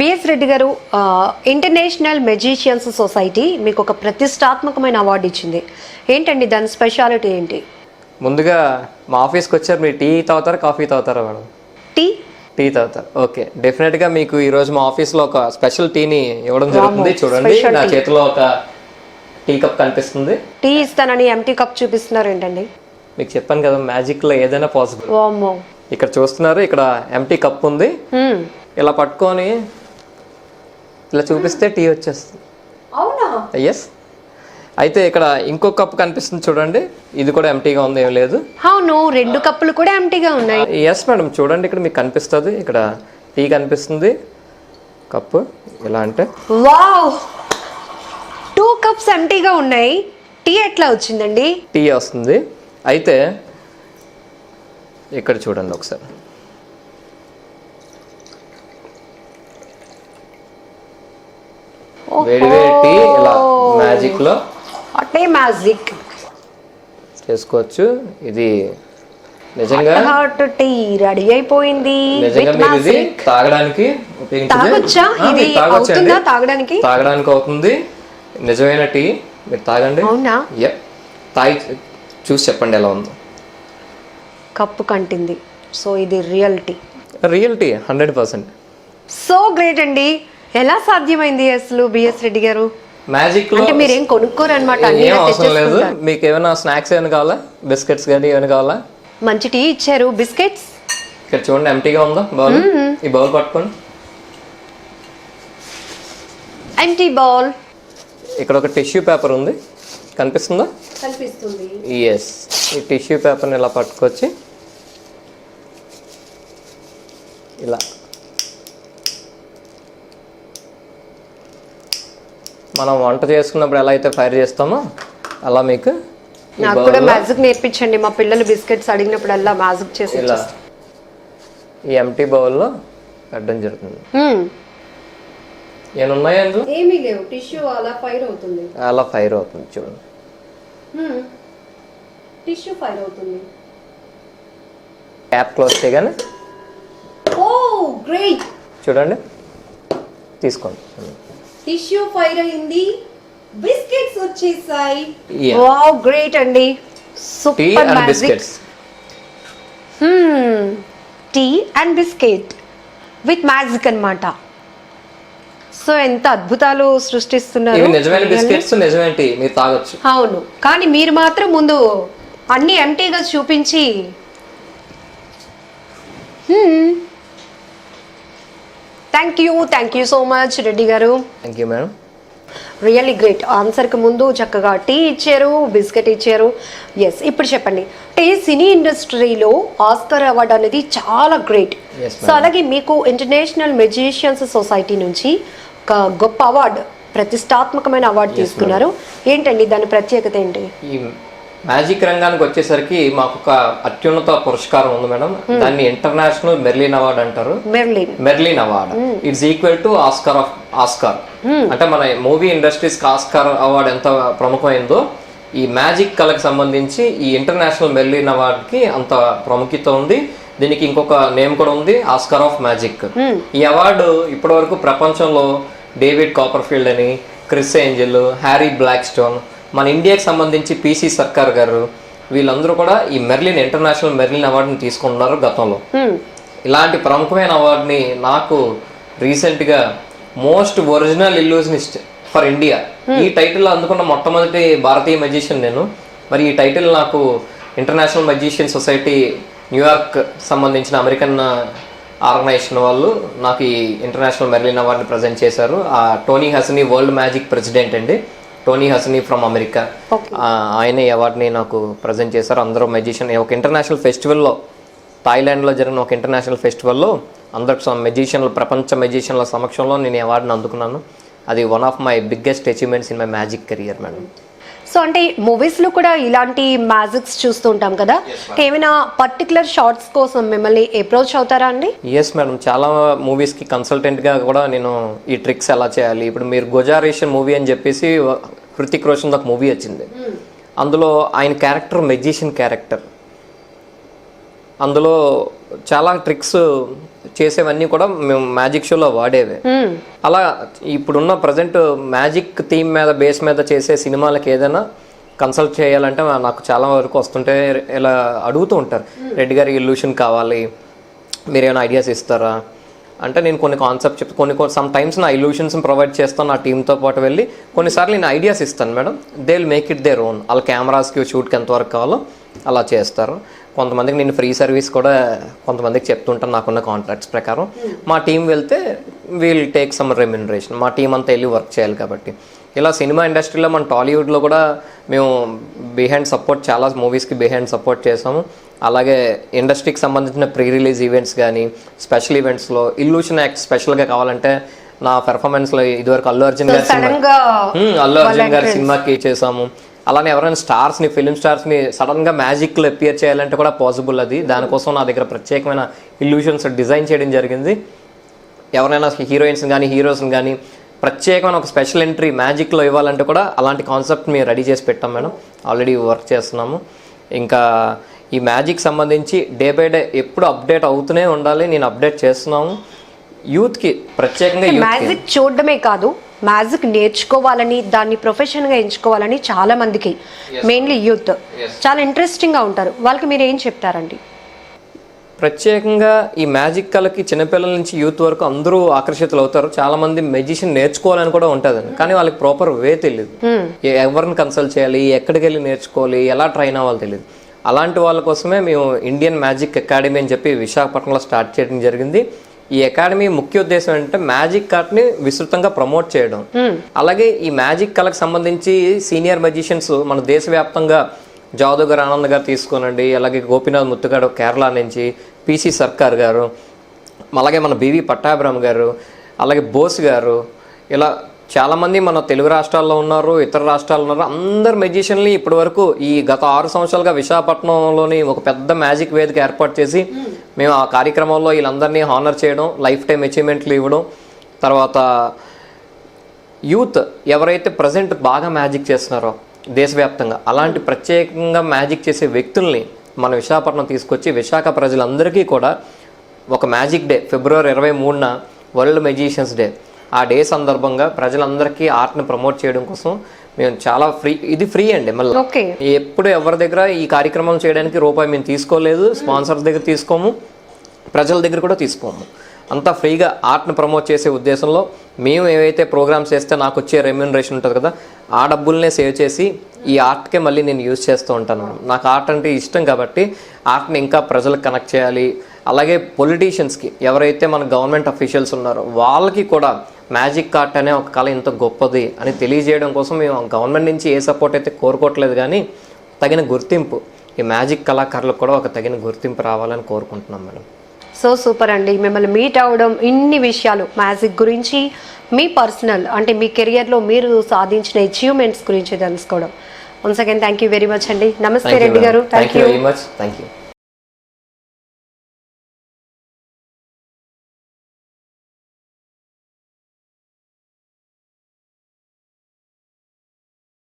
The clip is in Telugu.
బిఎస్ రెడ్డి గారు ఇంటర్నేషనల్ మెజిషియన్స్ సొసైటీ మీకు ఒక ప్రతిష్టాత్మకమైన అవార్డు ఇచ్చింది. ఏంటండి దాని స్పెషాలిటీ ఏంటి? ముందుగా మా ఆఫీస్కి వచ్చారు మీరు టీ తాగుతారా కాఫీ తాగుతారా మేడం? టీ? టీ తాగుతారు. ఓకే. డెఫినెట్గా మీకు ఈరోజు మా ఆఫీస్లో ఒక స్పెషల్ టీని ఇవ్వడం జరుగుతుంది. చూడండి నా చేతిలో ఒక టీ కప్ కనిపిస్తుంది. టీ ఇస్తానని ఎంటీ కప్ చూపిస్తున్నారు ఏంటండి? మీకు చెప్పాను కదా మ్యాజిక్లో ఏదైనా పాసిబుల్ ఇక్కడ చూస్తున్నారు ఇక్కడ ఎంటీ కప్ ఉంది. ఇలా పట్టుకొని ఇలా చూపిస్తే టీ వచ్చేస్తుంది. అవునా? ఎస్ అయితే ఇక్కడ ఇంకో కప్ కనిపిస్తుంది చూడండి. ఇది కూడా ఎంటీగా ఉంది ఏం లేదు. అవును రెండు కప్పులు కూడా ఎంటీగా ఉన్నాయి. ఎస్ మేడం చూడండి ఇక్కడ మీకు కనిపిస్తుంది. ఇక్కడ టీ కనిపిస్తుంది. కప్పు ఇలా అంటే? వావ్ టూ కప్స్ ఎంటీగా ఉన్నాయి. టీ ఎట్లా వచ్చిందండి? టీ వస్తుంది. అయితే ఇక్కడ చూడండి ఒకసారి. వేడి వేడి టీ ఇలా మ్యాజిక్లో మ్యాజిక్. చేసుకోవచ్చు. ఇది నిజంగా హాట్ టీ రెడీ అయిపోయింది. నిజంగా with మీరు ఇది magic. తాగడానికి. తాగొచ్చా? ఇది. అవుతుందా తాగడానికి? తాగడానికి అవుతుంది. నిజమైన టీ. మీరు తాగండి. అవునా? తాగి చూసి చెప్పండి ఎలా ఉందో. కప్పు కంటింది. సో ఇది real tea. Real tea hundred percent. So great అండి. ఎలా సాధ్యమైంది అసలు బిఎస్ రెడ్డి గారు? మ్యాజిక్లో అంటే మీరేం కొనుక్కోరు అనమాట అన్ని ఏం అవసరం లేదు. మీకు ఏమైనా స్నాక్స్ ఏమైనా కావాలా? బిస్కెట్స్ కానీ ఏమైనా కావాలా? మంచి టీ ఇచ్చారు. బిస్కెట్స్? ఇక్కడ చూడండి ఎంటీగా ఉందా బౌల్ ఈ బౌల్ పట్టుకోండి. ఎంటీ బాల్ ఇక్కడ ఒక టిష్యూ పేపర్ ఉంది. కనిపిస్తుందా? కనిపిస్తుంది. ఎస్ ఈ టిష్యూ పేపర్ని ఇలా పట్టుకొచ్చి ఇలా మనం వంట చేసుకున్నప్పుడు ఎలా అయితే ఫైర్ చేస్తామో అలా మీకు నాకు కూడా మ్యాజిక్ నేర్పించండి. మా పిల్లలు బిస్కెట్స్ అడిగినప్పుడల్లా మ్యాజిక్ చేసి ఇలా ఈ ఎంటీ బౌల్లో పెట్టడం జరుగుతుంది. హ్మ్. ఏమైనా ఉన్నాయా అందులో? ఏమీ లేవు. టిష్యూ అలా ఫైర్ అవుతుంది. అలా ఫైర్ అవుతుంది చూడండి. టిష్యూ ఫైర్ అవుతుంది. ట్యాప్ క్లోజ్ చేయగానే ఓ గ్రేట్ చూడండి. తీసుకోండి. టిష్యూ ఫైర్ అయింది. బిస్కెట్స్ వచ్చేసాయి. Yeah. వావ్ గ్రేట్ అండి. Super magic tea and biscuit with magic అన్నమాట. సో ఎంత అద్భుతాలు సృష్టిస్తున్నారు. ఇవి నిజమైన బిస్కెట్స్ నిజమైన టీ మీరు తాగొచ్చు. అవును. కానీ మీరు మాత్రం ముందు అన్ని ఎంటీగా చూపించి thank you thank you so much Reddy గారు. Thank you madam really great ఆన్సర్కి ముందు చక్కగా టీ ఇచ్చారు బిస్కెట్ ఇచ్చారు. ఎస్ ఇప్పుడు చెప్పండి. అంటే సినీ ఇండస్ట్రీలో ఆస్కర్ అవార్డు అనేది చాలా గ్రేట్ Yes, సో అలాగే మీకు ఇంటర్నేషనల్ మెజిషియన్స్ సొసైటీ నుంచి ఒక గొప్ప అవార్డు ప్రతిష్టాత్మకమైన అవార్డు తీసుకున్నారు. ఏంటండి దాని ప్రత్యేకత ఏంటి? మ్యాజిక్ రంగానికి వచ్చేసరికి మాకు ఒక అత్యున్నత పురస్కారం ఉంది మేడం. దాన్ని ఇంటర్నేషనల్ మెర్లిన్ అవార్డ్ అంటారు. Merlin. Award. It's equal to Oscar of Oscar. అంటే మన మూవీ ఇండస్ట్రీస్ ఆస్కార్ అవార్డ్ ఎంత ప్రముఖమైందో ఈ మ్యాజిక్ కళకు సంబంధించి ఈ ఇంటర్నేషనల్ మెర్లిన్ అవార్డ్కి అంత ప్రాముఖ్యత ఉంది. దీనికి ఇంకొక నేమ్ కూడా ఉంది ఆస్కార్ ఆఫ్ మ్యాజిక్. ఈ అవార్డు ఇప్పటివరకు ప్రపంచంలో డేవిడ్ కాపర్ఫీల్డ్ అని Criss Angel Harry Blackstone మన ఇండియాకి సంబంధించి పిసి సర్కార్ గారు వీళ్ళందరూ కూడా ఈ మెర్లిన్ ఇంటర్నేషనల్ మెర్లిన్ అవార్డుని తీసుకున్నారు గతంలో. ఇలాంటి ప్రముఖమైన అవార్డుని నాకు రీసెంట్గా most original illusionist for India. ఈ టైటిల్ అందుకున్న మొట్టమొదటి భారతీయ మెజిషియన్ నేను. మరి ఈ టైటిల్ నాకు international magician society New York సంబంధించిన అమెరికన్ ఆర్గనైజేషన్ వాళ్ళు నాకు ఈ ఇంటర్నేషనల్ మెర్లిన్ అవార్డుని ప్రజెంట్ చేశారు. ఆ Tony Hassini world magic president అండి. టోనీ హసనీ ఫ్రమ్ అమెరికా ఆయన ఈ అవార్డుని నాకు ప్రజెంట్ చేశారు. అందరూ మెజిషియన్ ఒక ఇంటర్నేషనల్ ఫెస్టివల్లో థాయిలాండ్లో జరిగిన ఒక ఇంటర్నేషనల్ ఫెస్టివల్లో అందరు మెజిషియన్ల ప్రపంచ మెజిషియన్ల సమక్షంలో నేను ఈ అవార్డుని అందుకున్నాను. అది one of my biggest achievements in my magic career madam so అంటే మూవీస్లో కూడా ఇలాంటి మ్యాజిక్స్ చూస్తూ ఉంటాం కదా? ఏమైనా పర్టికులర్ షార్ట్స్ కోసం మిమ్మల్ని అప్రోచ్ అవుతారా అండి? ఎస్ మేడం చాలా మూవీస్కి కన్సల్టెంట్గా కూడా నేను ఈ ట్రిక్స్ ఎలా చేయాలి? ఇప్పుడు మీరు గుజారేషన్ మూవీ అని చెప్పేసి హృతిక్ రోషన్ ఒక మూవీ వచ్చింది. అందులో ఆయన క్యారెక్టర్ మెజిషియన్ క్యారెక్టర్ అందులో చాలా ట్రిక్స్ చేసేవన్నీ కూడా మేము మ్యాజిక్ షోలో వాడేవే. అలా ఇప్పుడున్న ప్రజెంట్ మ్యాజిక్ థీమ్ మీద బేస్ మీద చేసే సినిమాలకి ఏదైనా కన్సల్ట్ చేయాలంటే నాకు చాలా వరకు వస్తుంటే ఇలా అడుగుతూ ఉంటారు. రెడ్డి గారి ఇల్యూషన్ కావాలి. మీరు ఏమైనా ఐడియాస్ ఇస్తారా? అంటే నేను కొన్ని కాన్సెప్ట్ చెప్తాను కొన్ని కొన్ని సమ్ టైమ్స్ నా ఇల్యూషన్స్ ప్రొవైడ్ చేస్తాను నా టీంతో పాటు వెళ్ళి కొన్నిసార్లు నేను ఐడియాస్ ఇస్తాను madam. They will make it their own వాళ్ళ కెమెరాస్కి షూట్కి ఎంతవరకు కావాలో అలా చేస్తారు. కొంతమందికి నేను ఫ్రీ సర్వీస్ కూడా కొంతమందికి చెప్తుంటాను నాకున్న కాంట్రాక్ట్స్ ప్రకారం. మా టీం వెళ్తే వీల్ టేక్ సమ్ రెమ్యునరేషన్. మా టీం అంతా వెళ్ళి వర్క్ చేయాలి కాబట్టి. ఇలా సినిమా ఇండస్ట్రీలో మన టాలీవుడ్లో కూడా మేము బిహైండ్ సపోర్ట్ చాలా మూవీస్కి బిహైండ్ సపోర్ట్ చేసాము అలాగే ఇండస్ట్రీకి సంబంధించిన ప్రీ రిలీజ్ ఈవెంట్స్ కానీ స్పెషల్ ఈవెంట్స్లో ఇల్యూషన్ యాక్ట్ స్పెషల్గా కావాలంటే నా పెర్ఫార్మెన్స్లో ఇదివరకు అల్లు అర్జున్ గారి సినిమా అల్లు అర్జున్ గారి సినిమాకి చేసాము అలానే ఎవరైనా స్టార్స్ని ఫిలిం స్టార్స్ని సడన్గా మ్యాజిక్లో అపియర్ చేయాలంటే కూడా పాసిబుల్ అది. దానికోసం నా దగ్గర ప్రత్యేకమైన ఇల్యూషన్స్ డిజైన్ చేయడం జరిగింది. ఎవరైనా హీరోయిన్స్ కానీ హీరోస్ని కానీ ప్రత్యేకమైన ఒక స్పెషల్ ఎంట్రీ మ్యాజిక్లో ఇవ్వాలంటే కూడా అలాంటి కాన్సెప్ట్ మేము రెడీ చేసి పెట్టాం మేడం. ఆల్రెడీ వర్క్ చేస్తున్నాము. ఇంకా ఈ మ్యాజిక్ సంబంధించి డే బై డే ఎప్పుడు అప్డేట్ అవుతూనే ఉండాలి. నేను అప్డేట్ చేస్తున్నాము. యూత్కి ప్రత్యేకంగా మ్యాజిక్ చూడడమే కాదు. మ్యాజిక్ నేర్చుకోవాలని దాన్ని ప్రొఫెషన్గా ఎంచుకోవాలని చాలా మందికి మెయిన్లీ యూత్ చాలా ఇంట్రెస్టింగ్గా ఉంటారు. వాళ్ళకి మీరు ఏం చెప్తారండి? ప్రత్యేకంగా ఈ మ్యాజిక్ కళకి చిన్నపిల్లల నుంచి యూత్ వరకు అందరూ ఆకర్షితులు అవుతారు. చాలా మంది మెజిషియన్ నేర్చుకోవాలని కూడా ఉంటుందండి. కానీ వాళ్ళకి ప్రాపర్ వే తెలియదు ఏ- ఎవరిని కన్సల్ట్ చేయాలి ఎక్కడికి వెళ్ళి నేర్చుకోవాలి ఎలా ట్రైన్ అవ్వాలి తెలియదు అలాంటి వాళ్ళ కోసమే మేము ఇండియన్ మ్యాజిక్ అకాడమీ అని చెప్పి విశాఖపట్నంలో స్టార్ట్ చేయడం జరిగింది. ఈ అకాడమీ ముఖ్య ఉద్దేశం ఏంటంటే మ్యాజిక్ ఆర్ట్ని విస్తృతంగా ప్రమోట్ చేయడం. అలాగే ఈ మ్యాజిక్ కళకు సంబంధించి సీనియర్ మెజిషియన్స్ మన దేశవ్యాప్తంగా జాదవ్ గారు ఆనంద్ గారు తీసుకోనండి అలాగే గోపీనాథ్ ముత్తుగాడు కేరళ నుంచి పిసి సర్కార్ గారు అలాగే మన బివి పట్టాభిరామ్ గారు అలాగే బోస్ గారు ఇలా చాలామంది మన తెలుగు రాష్ట్రాల్లో ఉన్నారు ఇతర రాష్ట్రాల్లో ఉన్నారు. అందరు మెజిషియన్లు ఇప్పటి వరకు ఈ గత ఆరు సంవత్సరాలుగా విశాఖపట్నంలోని ఒక పెద్ద మ్యాజిక్ వేదిక ఏర్పాటు చేసి మేము ఆ కార్యక్రమంలో వీళ్ళందరినీ హానర్ చేయడం లైఫ్ టైం అచీవ్మెంట్లు ఇవ్వడం తర్వాత యూత్ ఎవరైతే ప్రజెంట్ బాగా మ్యాజిక్ చేస్తున్నారో దేశవ్యాప్తంగా అలాంటి ప్రత్యేకంగా మ్యాజిక్ చేసే వ్యక్తుల్ని మన విశాఖపట్నం తీసుకొచ్చి విశాఖ ప్రజలందరికీ కూడా ఒక మ్యాజిక్ డే ఫిబ్రవరి ఇరవై మూడున వరల్డ్ మెజిషియన్స్ డే ఆ డే సందర్భంగా ప్రజలందరికీ ఆర్ట్ని ప్రమోట్ చేయడం కోసం మేము చాలా ఫ్రీ ఇది ఫ్రీ అండి మళ్ళీ. ఓకే. ఎప్పుడు ఎవరి దగ్గర ఈ కార్యక్రమం చేయడానికి రూపాయి మేము తీసుకోలేదు స్పాన్సర్స్ దగ్గర తీసుకోము ప్రజల దగ్గర కూడా తీసుకోము. అంతా ఫ్రీగా ఆర్ట్ని ప్రమోట్ చేసే ఉద్దేశంలో మేము ఏవైతే ప్రోగ్రామ్స్ చేస్తే నాకు వచ్చే రెమ్యూనరేషన్ ఉంటుంది కదా ఆ డబ్బుల్నే సేవ్ చేసి ఈ ఆర్ట్కే మళ్ళీ నేను యూజ్ చేస్తూ ఉంటాను నాకు ఆర్ట్ అంటే ఇష్టం కాబట్టి ఆర్ట్ని ఇంకా ప్రజలకు కనెక్ట్ చేయాలి. అలాగే పొలిటీషియన్స్కి ఎవరైతే మన గవర్నమెంట్ అఫీషియల్స్ ఉన్నారో వాళ్ళకి కూడా మ్యాజిక్ ఆర్ట్ అనే ఒక కళ ఇంత గొప్పది అని తెలియజేయడం కోసం మేము గవర్నమెంట్ నుంచి ఏ సపోర్ట్ అయితే కోరుకోవట్లేదు కానీ తగిన గుర్తింపు ఈ మ్యాజిక్ కళాకారులకు కూడా ఒక తగిన గుర్తింపు రావాలని కోరుకుంటున్నాం మేడం. సో సూపర్ అండి. మిమ్మల్ని మీట్ అవ్వడం ఇన్ని విషయాలు మ్యాజిక్ గురించి మీ పర్సనల్ అంటే మీ కెరియర్లో మీరు సాధించిన అచీవ్మెంట్స్ గురించి తెలుసుకోవడం. Once again thank you very much అండి. నమస్తే రెడ్డి గారు. Thank you very much thank you